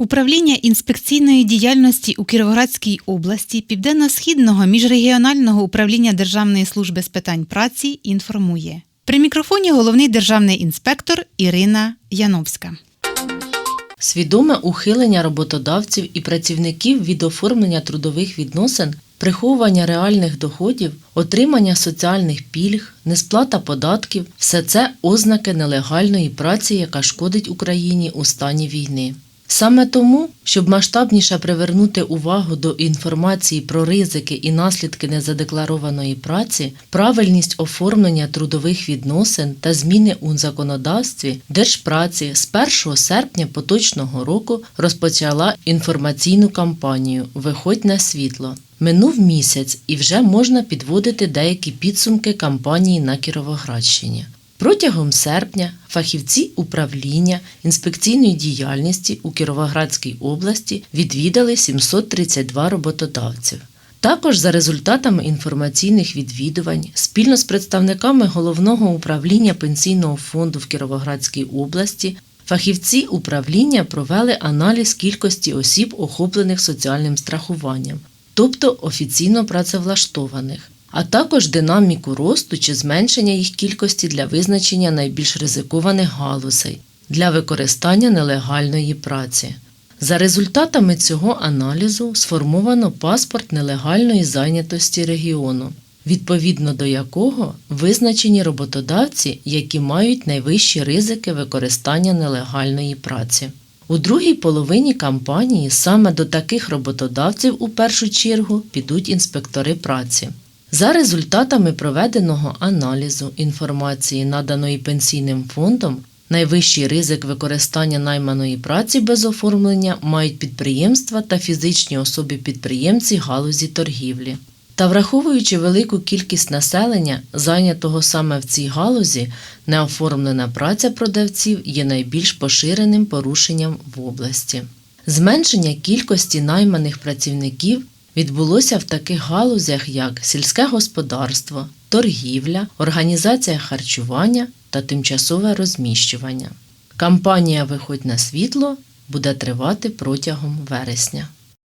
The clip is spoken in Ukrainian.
Управління інспекційної діяльності у Кіровоградській області Південно-Східного міжрегіонального управління Державної служби з питань праці інформує. При мікрофоні головний державний інспектор Ірина Яновська. Свідоме ухилення роботодавців і працівників від оформлення трудових відносин, приховування реальних доходів, отримання соціальних пільг, несплата податків все це ознаки нелегальної праці, яка шкодить Україні у стані війни. Саме тому, щоб масштабніше привернути увагу до інформації про ризики і наслідки незадекларованої праці, правильність оформлення трудових відносин та зміни у законодавстві Держпраці з 1 серпня поточного року розпочала інформаційну кампанію Виходь на світло. Минув місяць і вже можна підводити деякі підсумки кампанії на Кіровоградщині. Протягом серпня фахівці управління інспекційної діяльності у Кіровоградській області відвідали 732 роботодавців. Також за результатами інформаційних відвідувань спільно з представниками головного управління пенсійного фонду в Кіровоградській області фахівці управління провели аналіз кількості осіб, охоплених соціальним страхуванням, тобто офіційно працевлаштованих а також динаміку росту чи зменшення їх кількості для визначення найбільш ризикованих галузей для використання нелегальної праці. За результатами цього аналізу сформовано паспорт нелегальної зайнятості регіону, відповідно до якого визначені роботодавці, які мають найвищі ризики використання нелегальної праці. У другій половині кампанії саме до таких роботодавців у першу чергу підуть інспектори праці. За результатами проведеного аналізу інформації, наданої пенсійним фондом, найвищий ризик використання найманої праці без оформлення мають підприємства та фізичні особи-підприємці галузі торгівлі. Та враховуючи велику кількість населення, зайнятого саме в цій галузі, неоформлена праця продавців є найбільш поширеним порушенням в області. Зменшення кількості найманих працівників відбулося в таких галузях, як сільське господарство, торгівля, організація харчування та тимчасове розміщування. Кампанія Виходь на світло буде тривати протягом вересня.